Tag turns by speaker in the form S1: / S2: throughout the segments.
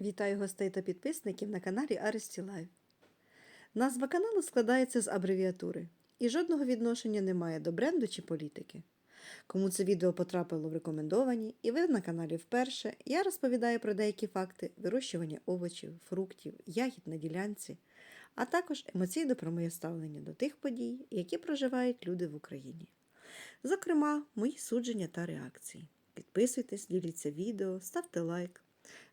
S1: Вітаю гостей та підписників на каналі Аресті Лайв. Назва каналу складається з абревіатури і жодного відношення не має до бренду чи політики. Кому це відео потрапило в рекомендовані і ви на каналі вперше, я розповідаю про деякі факти вирощування овочів, фруктів, ягід на ділянці, а також емоційно про моє ставлення до тих подій, які проживають люди в Україні. Зокрема, мої судження та реакції. Підписуйтесь, діліться відео, ставте лайк.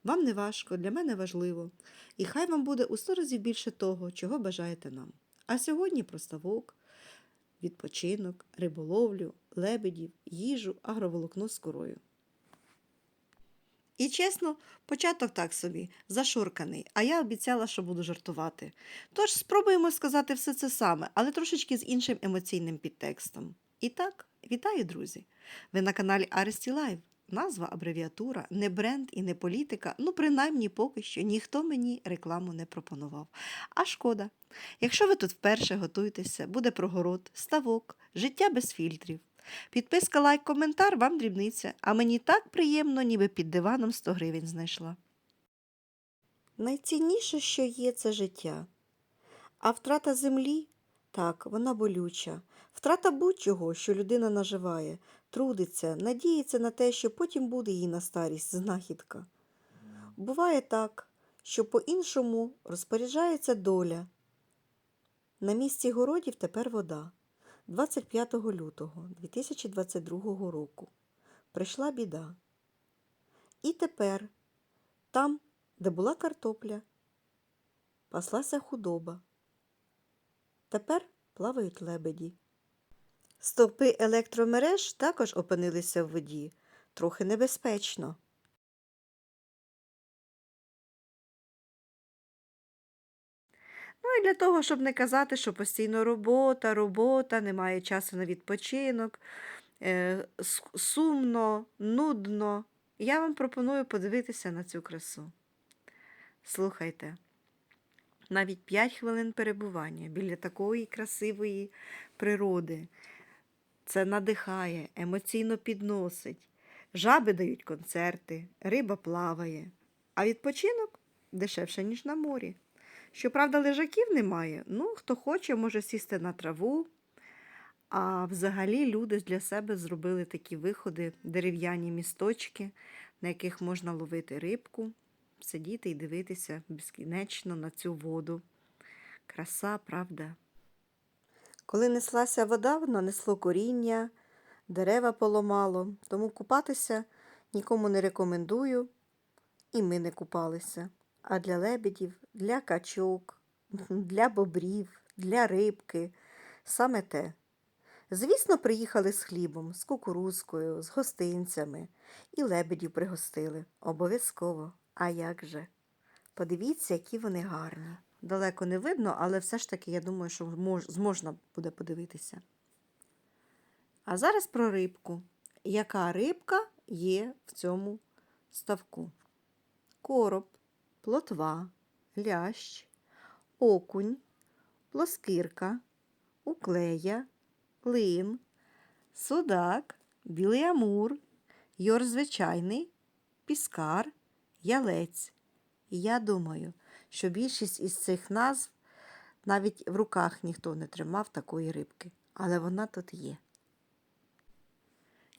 S1: Вам не важко, для мене важливо. І хай вам буде у сто разів більше того, чого бажаєте нам. А сьогодні про ставок, відпочинок, риболовлю, лебедів, їжу, агроволокно з корою. І чесно, початок так собі, зашурканий, а я обіцяла, що буду жартувати. Тож спробуємо сказати все це саме, але трошечки з іншим емоційним підтекстом. І так, вітаю, друзі! Ви на каналі Аресті Лайв. Назва, абревіатура, не бренд і не політика, ну принаймні поки що ніхто мені рекламу не пропонував. А шкода. Якщо ви тут вперше готуєтеся, буде прогород, ставок, життя без фільтрів. Підписка, лайк, коментар вам дрібниця, а мені так приємно, ніби під диваном 100 гривень знайшла. Найцінніше, що є, це життя. А втрата землі так, вона болюча. Втрата будь-чого, що людина наживає, трудиться, надіється на те, що потім буде їй на старість знахідка. Буває так, що по-іншому розпоряджається доля. На місці городів тепер вода. 25 лютого 2022 року прийшла біда. І тепер, там, де була картопля, паслася худоба. Тепер плавають лебеді. Стовпи електромереж також опинилися в воді. Трохи небезпечно. Ну і для того, щоб не казати, що постійно робота, робота, немає часу на відпочинок, е, сумно, нудно, я вам пропоную подивитися на цю красу. Слухайте, навіть 5 хвилин перебування біля такої красивої природи. Це надихає, емоційно підносить. Жаби дають концерти, риба плаває, а відпочинок дешевше, ніж на морі. Щоправда, лежаків немає. Ну, хто хоче, може сісти на траву. А взагалі люди для себе зробили такі виходи, дерев'яні місточки, на яких можна ловити рибку, сидіти і дивитися безкінечно на цю воду. Краса, правда? Коли неслася вода, воно несло коріння, дерева поламало, тому купатися нікому не рекомендую, і ми не купалися. А для лебедів, для качок, для бобрів, для рибки саме те. Звісно, приїхали з хлібом, з кукурузкою, з гостинцями і лебедів пригостили. Обов'язково. А як же? Подивіться, які вони гарні. Далеко не видно, але все ж таки я думаю, що мож, зможна буде подивитися. А зараз про рибку. Яка рибка є в цьому ставку? Короб, плотва, лящ, окунь, плоскирка, уклея, лин, судак, білий амур, йор звичайний, піскар, ялець. Я думаю, що більшість із цих назв навіть в руках ніхто не тримав такої рибки, але вона тут є.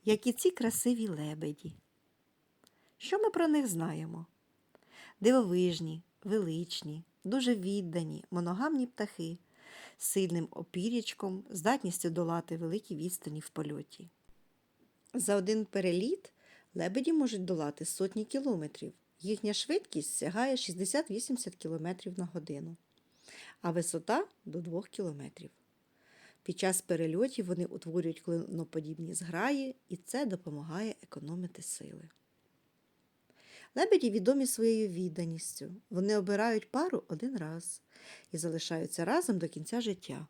S1: Як і ці красиві лебеді. Що ми про них знаємо? Дивовижні, величні, дуже віддані, моногамні птахи сильним опір'ячком, здатністю долати великі відстані в польоті. За один переліт лебеді можуть долати сотні кілометрів. Їхня швидкість сягає 60-80 км на годину, а висота до 2 км. Під час перельотів вони утворюють клиноподібні зграї, і це допомагає економити сили. Лебеді відомі своєю відданістю. Вони обирають пару один раз і залишаються разом до кінця життя.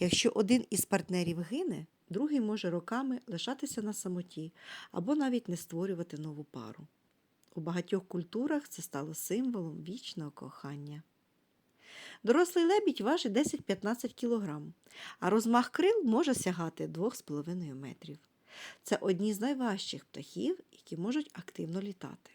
S1: Якщо один із партнерів гине, другий може роками лишатися на самоті або навіть не створювати нову пару. У багатьох культурах це стало символом вічного кохання. Дорослий лебідь важить 10-15 кг, а розмах крил може сягати 2,5 метрів. Це одні з найважчих птахів, які можуть активно літати.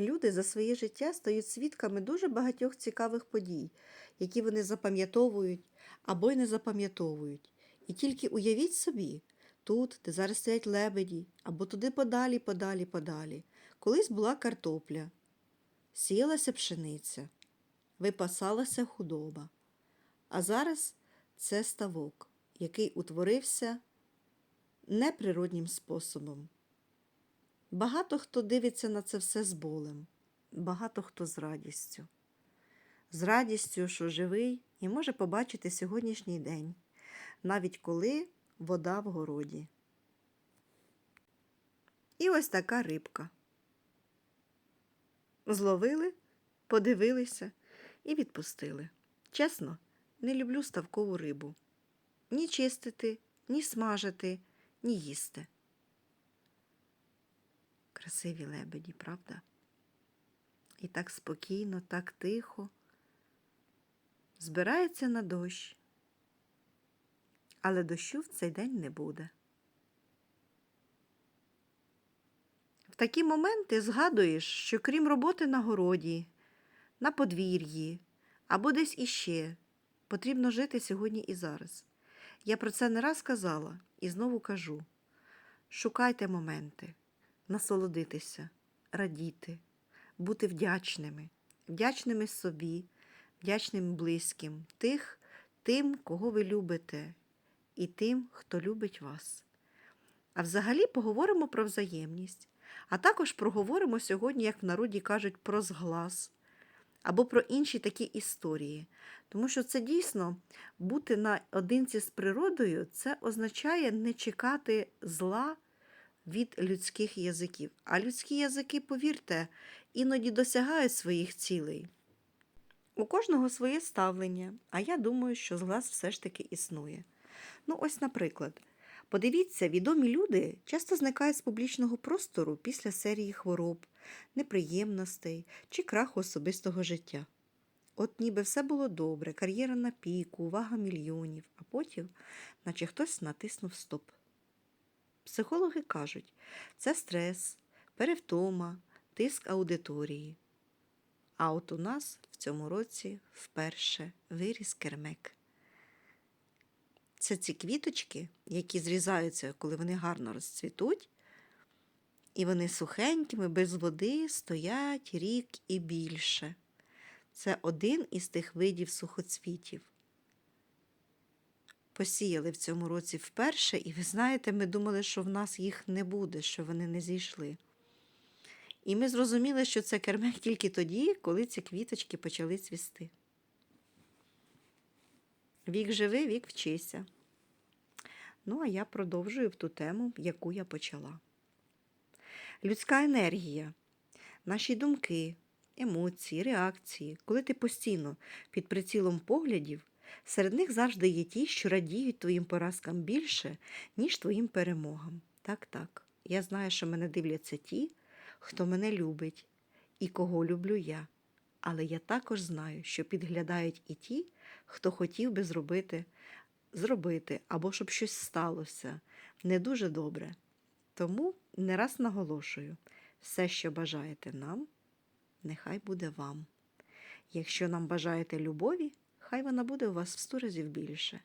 S1: Люди за своє життя стають свідками дуже багатьох цікавих подій, які вони запам'ятовують або й не запам'ятовують. І тільки уявіть собі, тут, де зараз стоять лебеді, або туди подалі, подалі, подалі. Колись була картопля, сіялася пшениця, випасалася худоба. А зараз це ставок, який утворився неприроднім способом. Багато хто дивиться на це все з болем, багато хто з радістю. З радістю, що живий і може побачити сьогоднішній день, навіть коли вода в городі. І ось така рибка. Зловили, подивилися і відпустили. Чесно, не люблю ставкову рибу. Ні чистити, ні смажити, ні їсти. Красиві лебеді, правда? І так спокійно, так тихо. Збирається на дощ, але дощу в цей день не буде. В такі моменти згадуєш, що крім роботи на городі, на подвір'ї або десь іще, потрібно жити сьогодні і зараз. Я про це не раз казала і знову кажу: шукайте моменти, насолодитися, радіти, бути вдячними, вдячними собі, вдячним близьким, тих, тим, кого ви любите, і тим, хто любить вас. А взагалі поговоримо про взаємність, а також проговоримо сьогодні, як в народі кажуть, про зглаз або про інші такі історії. Тому що це дійсно бути наодинці з природою, це означає не чекати зла від людських язиків. А людські язики, повірте, іноді досягають своїх цілей. У кожного своє ставлення, а я думаю, що зглаз все ж таки існує. Ну, ось, наприклад, подивіться, відомі люди часто зникають з публічного простору після серії хвороб, неприємностей чи краху особистого життя. От ніби все було добре, кар'єра на піку, увага мільйонів, а потім, наче хтось натиснув стоп. Психологи кажуть, це стрес, перевтома, тиск аудиторії. А от у нас в цьому році вперше виріс кермек. Це ці квіточки, які зрізаються, коли вони гарно розцвітуть, і вони сухенькими, без води стоять рік і більше. Це один із тих видів сухоцвітів. Посіяли в цьому році вперше, і ви знаєте, ми думали, що в нас їх не буде, що вони не зійшли. І ми зрозуміли, що це кермек тільки тоді, коли ці квіточки почали цвісти. Вік живи, вік вчися. Ну, а я продовжую в ту тему, яку я почала. Людська енергія, наші думки, емоції, реакції, коли ти постійно під прицілом поглядів, серед них завжди є ті, що радіють твоїм поразкам більше, ніж твоїм перемогам. Так, так. Я знаю, що мене дивляться ті, хто мене любить і кого люблю я. Але я також знаю, що підглядають і ті, хто хотів би зробити, зробити або щоб щось сталося не дуже добре. Тому не раз наголошую, все, що бажаєте нам, нехай буде вам. Якщо нам бажаєте любові, хай вона буде у вас в сто разів більше.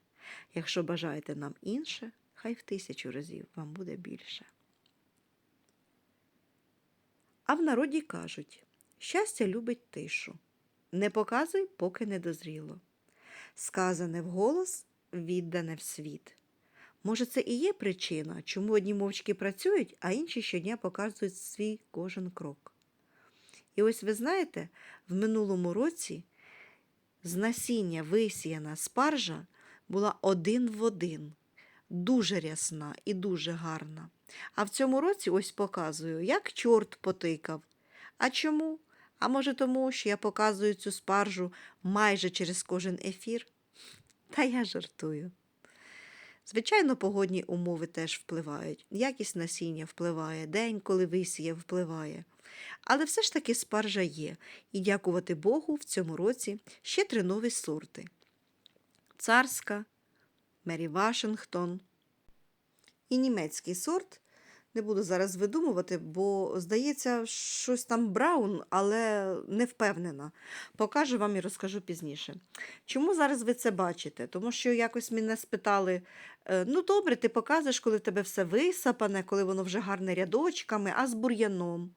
S1: Якщо бажаєте нам інше, хай в тисячу разів вам буде більше. А в народі кажуть щастя любить тишу. Не показуй, поки не дозріло. Сказане вголос, віддане в світ. Може, це і є причина, чому одні мовчки працюють, а інші щодня показують свій кожен крок. І ось ви знаєте, в минулому році з насіння висіяна спаржа була один в один, дуже рясна і дуже гарна. А в цьому році ось показую, як чорт потикав. А чому? А може тому, що я показую цю спаржу майже через кожен ефір? Та я жартую. Звичайно, погодні умови теж впливають, якість насіння впливає, день, коли висіє, впливає. Але все ж таки спаржа є, і дякувати Богу, в цьому році ще три нові сорти: царська, Мері Вашингтон і німецький сорт Не буду зараз видумувати, бо здається, щось там Браун, але не впевнена. Покажу вам і розкажу пізніше. Чому зараз ви це бачите? Тому що якось мене спитали: е, ну добре, ти показуєш, коли в тебе все висапане, коли воно вже гарне рядочками, а з бур'яном.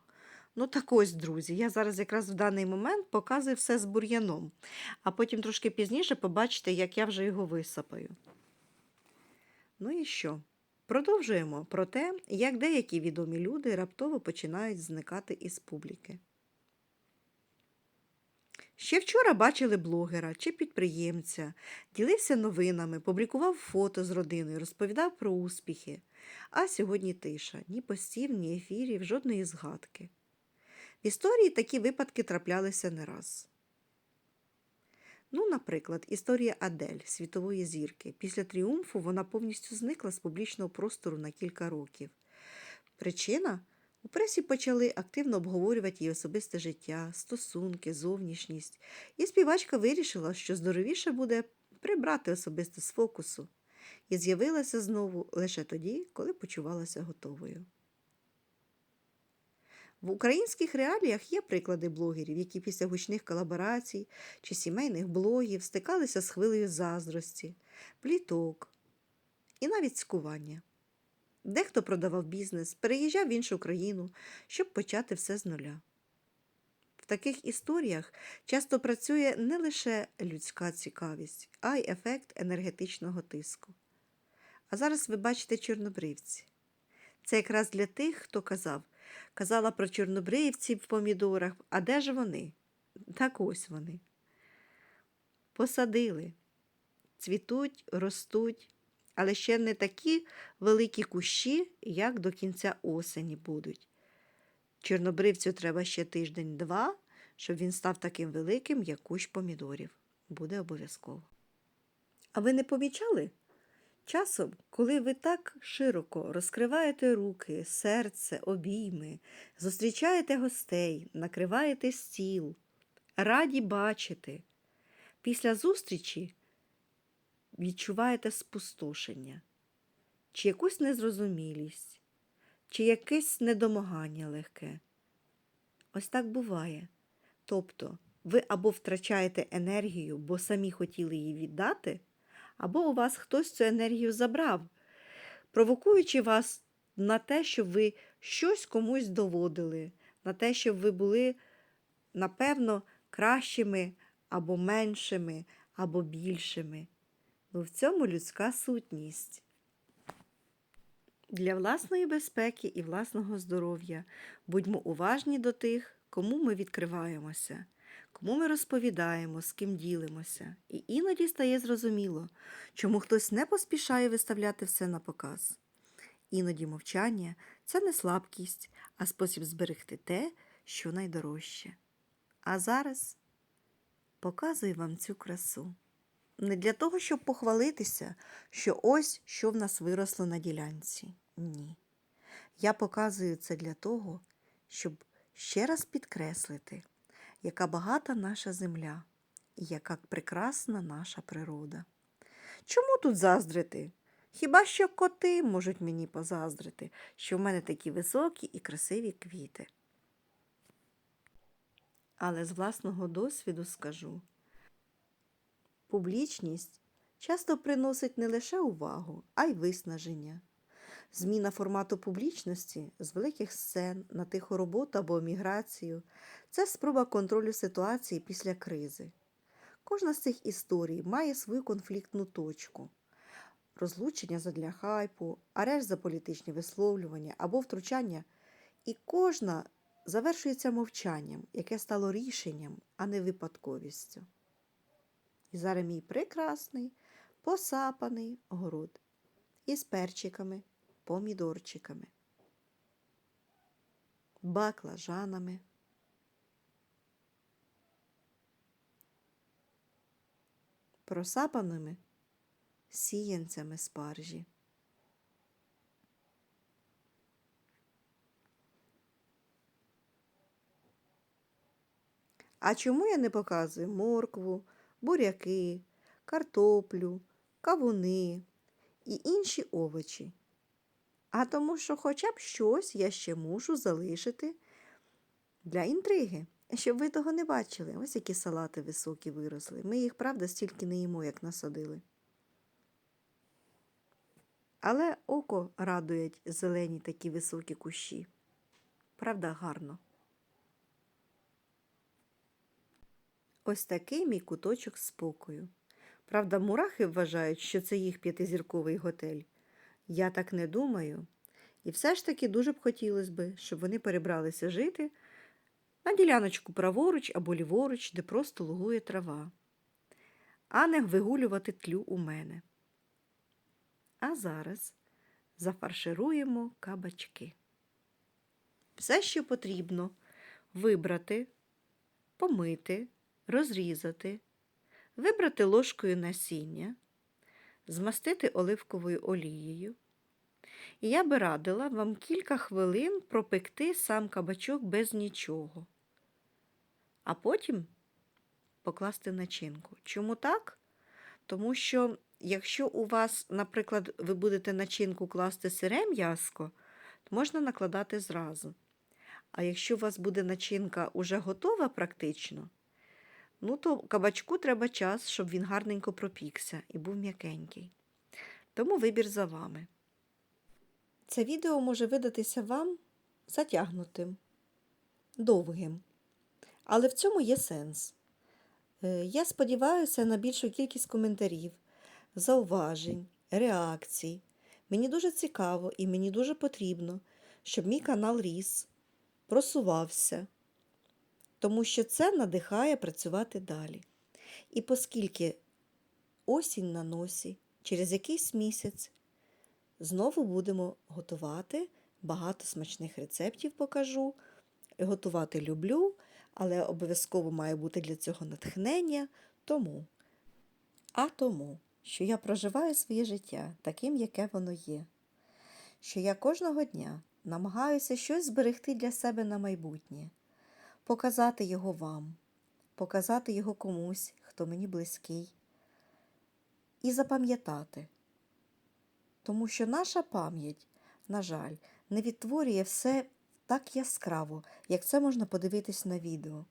S1: Ну, так ось, друзі, я зараз якраз в даний момент показую все з бур'яном, а потім трошки пізніше побачите, як я вже його висапаю. Ну і що? Продовжуємо про те, як деякі відомі люди раптово починають зникати із публіки. Ще вчора бачили блогера чи підприємця, ділився новинами, публікував фото з родиною, розповідав про успіхи. А сьогодні тиша, ні постів, ні ефірів, жодної згадки. В історії такі випадки траплялися не раз. Ну, наприклад, історія Адель, світової зірки. Після тріумфу вона повністю зникла з публічного простору на кілька років. Причина? У пресі почали активно обговорювати її особисте життя, стосунки, зовнішність, і співачка вирішила, що здоровіше буде прибрати особисте з фокусу, і з'явилася знову лише тоді, коли почувалася готовою. В українських реаліях є приклади блогерів, які після гучних колаборацій чи сімейних блогів стикалися з хвилею заздрості, пліток і навіть цькування. Дехто продавав бізнес, переїжджав в іншу країну, щоб почати все з нуля. В таких історіях часто працює не лише людська цікавість, а й ефект енергетичного тиску. А зараз ви бачите чорнобривці. Це якраз для тих, хто казав, казала про чорнобривці в помідорах, а де ж вони? Так ось вони. Посадили, цвітуть, ростуть, але ще не такі великі кущі, як до кінця осені будуть. Чорнобривцю треба ще тиждень-два, щоб він став таким великим, як кущ помідорів. Буде обов'язково. А ви не помічали? Часом, коли ви так широко розкриваєте руки, серце, обійми, зустрічаєте гостей, накриваєте стіл, раді бачити, після зустрічі відчуваєте спустошення, чи якусь незрозумілість, чи якесь недомагання легке. Ось так буває. Тобто, ви або втрачаєте енергію, бо самі хотіли її віддати або у вас хтось цю енергію забрав, провокуючи вас на те, щоб ви щось комусь доводили, на те, щоб ви були, напевно, кращими або меншими, або більшими. Ну, в цьому людська сутність. Для власної безпеки і власного здоров'я будьмо уважні до тих, кому ми відкриваємося кому ми розповідаємо, з ким ділимося, і іноді стає зрозуміло, чому хтось не поспішає виставляти все на показ. Іноді мовчання це не слабкість, а спосіб зберегти те, що найдорожче. А зараз показую вам цю красу. Не для того, щоб похвалитися, що ось що в нас виросло на ділянці. Ні. Я показую це для того, щоб ще раз підкреслити, яка багата наша земля і яка прекрасна наша природа. Чому тут заздрити? Хіба що коти можуть мені позаздрити, що в мене такі високі і красиві квіти. Але з власного досвіду скажу публічність часто приносить не лише увагу, а й виснаження. Зміна формату публічності з великих сцен на тиху роботу або еміграцію це спроба контролю ситуації після кризи. Кожна з цих історій має свою конфліктну точку. Розлучення задля хайпу, арешт за політичні висловлювання або втручання, і кожна завершується мовчанням, яке стало рішенням, а не випадковістю. І зараз мій прекрасний, посапаний город із перчиками помідорчиками, баклажанами, просапаними сіянцями спаржі. А чому я не показую моркву, буряки, картоплю, кавуни і інші овочі? А тому, що хоча б щось я ще мушу залишити для інтриги, щоб ви того не бачили. Ось які салати високі виросли. Ми їх, правда, стільки не їмо, як насадили. Але око радують зелені такі високі кущі. Правда, гарно. Ось такий мій куточок спокою. Правда, мурахи вважають, що це їх п'ятизірковий готель. Я так не думаю. І все ж таки дуже б хотілося би, щоб вони перебралися жити на діляночку праворуч або ліворуч, де просто лугує трава, а не вигулювати тлю у мене. А зараз зафаршируємо кабачки. Все, що потрібно, вибрати, помити, розрізати, вибрати ложкою насіння, змастити оливковою олією. І я би радила вам кілька хвилин пропекти сам кабачок без нічого, а потім покласти начинку. Чому так? Тому що, якщо у вас, наприклад, ви будете начинку класти сире м'яско, то можна накладати зразу. А якщо у вас буде начинка уже готова практично, ну то кабачку треба час, щоб він гарненько пропікся і був м'якенький. Тому вибір за вами. Це відео може видатися вам затягнутим, довгим. Але в цьому є сенс. Е, Я сподіваюся на більшу кількість коментарів, зауважень, реакцій. Мені дуже цікаво і мені дуже потрібно, щоб мій канал ріс, просувався, тому що це надихає працювати далі. І оскільки осінь на носі, через якийсь місяць знову будемо готувати, багато смачних рецептів покажу. Готувати люблю, але обов'язково має бути для цього натхнення. Тому, а тому, що я проживаю своє життя таким, яке воно є, що я кожного дня намагаюся щось зберегти для себе на майбутнє, показати його вам, показати його комусь, хто мені близький, і запам'ятати. Тому що наша пам'ять, на жаль, не відтворює все так яскраво, як це можна подивитись на відео.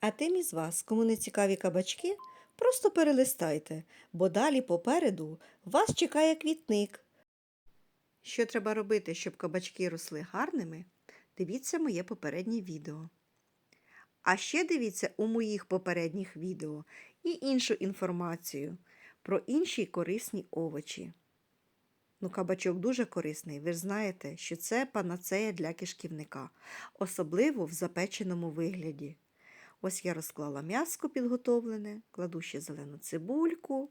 S1: А тим із вас, кому не цікаві кабачки, просто перелистайте, бо далі попереду вас чекає квітник. Що треба робити, щоб кабачки росли гарними? Дивіться моє попереднє відео. А ще дивіться у моїх попередніх відео і іншу інформацію про інші корисні овочі. Ну, кабачок дуже корисний. Ви ж знаєте, що це панацея для кишківника, особливо в запеченому вигляді. Ось я розклала м'яско підготовлене, кладу ще зелену цибульку.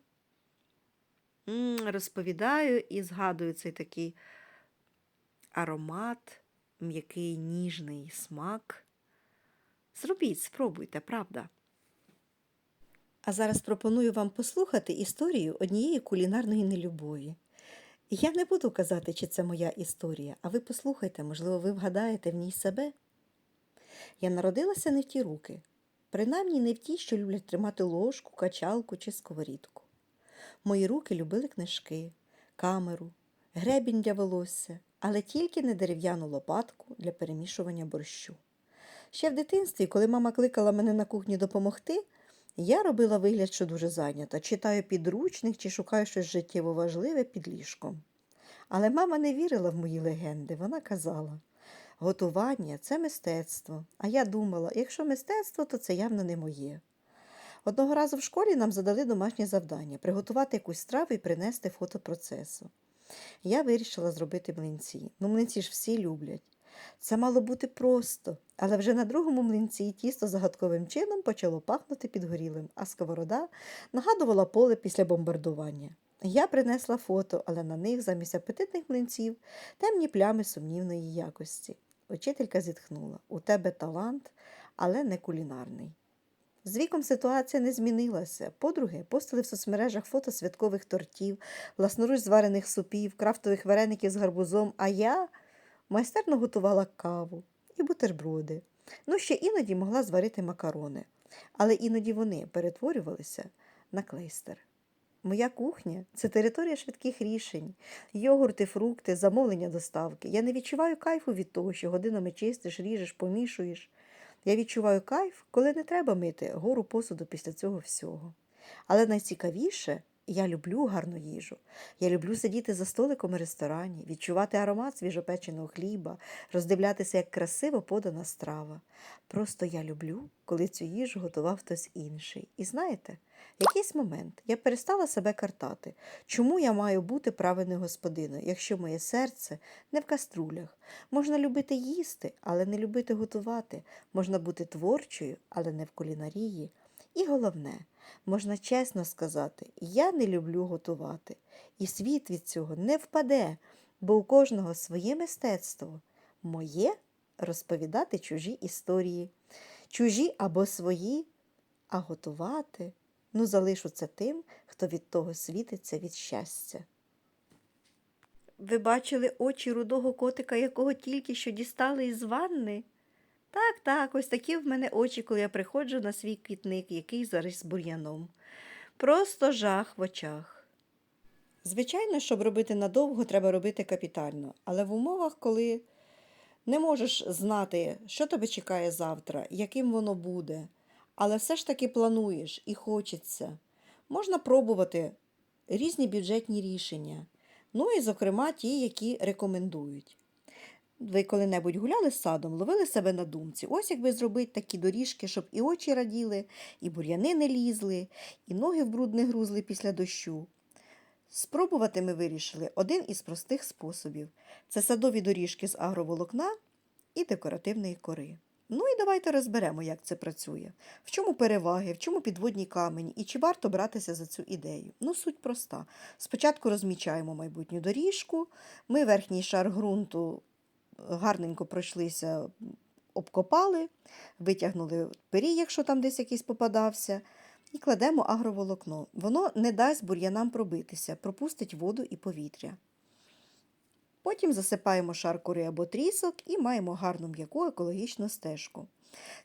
S1: Розповідаю і згадую цей такий аромат, м'який ніжний смак. Зробіть, спробуйте, правда. А зараз пропоную вам послухати історію однієї кулінарної нелюбові. Я не буду казати, чи це моя історія, а ви послухайте, можливо, ви вгадаєте в ній себе. Я народилася не в ті руки, принаймні не в ті, що люблять тримати ложку, качалку чи сковорідку. Мої руки любили книжки, камеру, гребінь для волосся, але тільки не дерев'яну лопатку для перемішування борщу. Ще в дитинстві, коли мама кликала мене на кухні допомогти, я робила вигляд, що дуже зайнята, читаю підручник чи шукаю щось життєво важливе під ліжком. Але мама не вірила в мої легенди. Вона казала: готування це мистецтво. А я думала, якщо мистецтво, то це явно не моє. Одного разу в школі нам задали домашнє завдання приготувати якусь страву і принести фото процесу. Я вирішила зробити млинці. Ну, млинці ж всі люблять. Це мало бути просто, але вже на другому млинці тісто загадковим чином почало пахнути підгорілим, а сковорода нагадувала поле після бомбардування. Я принесла фото, але на них замість апетитних млинців темні плями сумнівної якості. Учителька зітхнула у тебе талант, але не кулінарний. З віком ситуація не змінилася. Подруги постили в соцмережах фото святкових тортів, власноруч зварених супів, крафтових вареників з гарбузом, а я майстерно готувала каву і бутерброди. Ну, ще іноді могла зварити макарони, але іноді вони перетворювалися на клейстер. Моя кухня це територія швидких рішень, йогурти, фрукти, замовлення доставки. Я не відчуваю кайфу від того, що годинами чистиш, ріжеш, помішуєш. Я відчуваю кайф, коли не треба мити гору посуду після цього всього. Але найцікавіше, я люблю гарну їжу. Я люблю сидіти за столиком у ресторані, відчувати аромат свіжопеченого хліба, роздивлятися, як красиво подана страва. Просто я люблю, коли цю їжу готував хтось інший. І знаєте, в якийсь момент я перестала себе картати, чому я маю бути правильною господиною, якщо моє серце не в каструлях. Можна любити їсти, але не любити готувати. Можна бути творчою, але не в кулінарії. І головне, можна чесно сказати, я не люблю готувати, і світ від цього не впаде, бо у кожного своє мистецтво. Моє розповідати чужі історії, чужі або свої, а готувати ну залишу це тим, хто від того світиться від щастя. Ви бачили очі рудого котика, якого тільки що дістали із ванни? Так, так, ось такі в мене очі, коли я приходжу на свій квітник, який заріс бур'яном. Просто жах в очах. Звичайно, щоб робити надовго, треба робити капітально, але в умовах, коли не можеш знати, що тебе чекає завтра, яким воно буде, але все ж таки плануєш і хочеться, можна пробувати різні бюджетні рішення, ну і, зокрема, ті, які рекомендують. Ви коли-небудь гуляли з садом, ловили себе на думці. Ось якби зробити такі доріжки, щоб і очі раділи, і бур'яни не лізли, і ноги в бруд не грузли після дощу. Спробувати ми вирішили один із простих способів це садові доріжки з агроволокна і декоративної кори. Ну і давайте розберемо, як це працює, в чому переваги, в чому підводні камені і чи варто братися за цю ідею. Ну, суть проста. Спочатку розмічаємо майбутню доріжку, ми верхній шар ґрунту гарненько пройшлися, обкопали, витягнули пирій, якщо там десь якийсь попадався, і кладемо агроволокно. Воно не дасть бур'янам пробитися, пропустить воду і повітря. Потім засипаємо шар кори або трісок і маємо гарну м'яку екологічну стежку.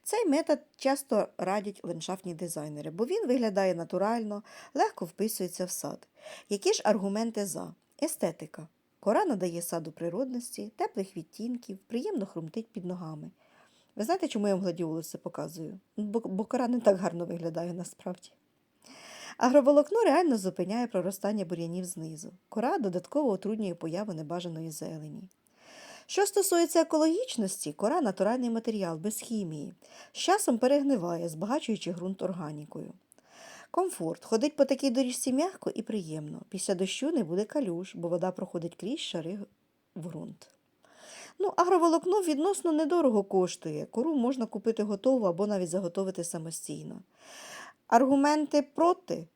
S1: Цей метод часто радять ландшафтні дизайнери, бо він виглядає натурально, легко вписується в сад. Які ж аргументи за? Естетика. Кора надає саду природності, теплих відтінків, приємно хрумтить під ногами. Ви знаєте, чому я вам гладіолуси показую? Бо, бо кора не так гарно виглядає насправді. Агроволокно реально зупиняє проростання бур'янів знизу. Кора додатково утруднює появу небажаної зелені. Що стосується екологічності, кора натуральний матеріал без хімії. З часом перегниває, збагачуючи ґрунт органікою. Комфорт. Ходить по такій доріжці м'яко і приємно. Після дощу не буде калюж, бо вода проходить крізь шари в ґрунт. Ну, агроволокно відносно недорого коштує. Кору можна купити готову або навіть заготовити самостійно. Аргументи проти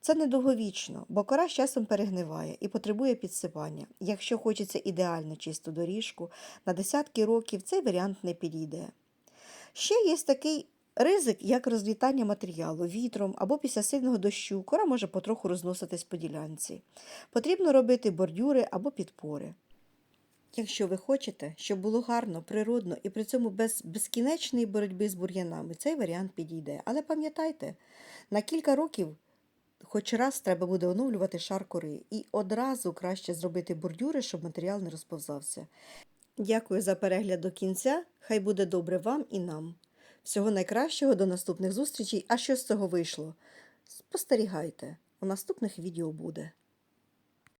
S1: це недовговічно, бо кора з часом перегниває і потребує підсипання. Якщо хочеться ідеально чисту доріжку, на десятки років цей варіант не підійде. Ще є такий ризик, як розлітання матеріалу вітром або після сильного дощу, кора може потроху розноситись по ділянці. Потрібно робити бордюри або підпори. Якщо ви хочете, щоб було гарно, природно і при цьому без безкінечної боротьби з бур'янами, цей варіант підійде. Але пам'ятайте, на кілька років хоч раз треба буде оновлювати шар кори і одразу краще зробити бордюри, щоб матеріал не розповзався. Дякую за перегляд до кінця. Хай буде добре вам і нам. Всього найкращого до наступних зустрічей. А що з цього вийшло? Спостерігайте, у наступних відео буде.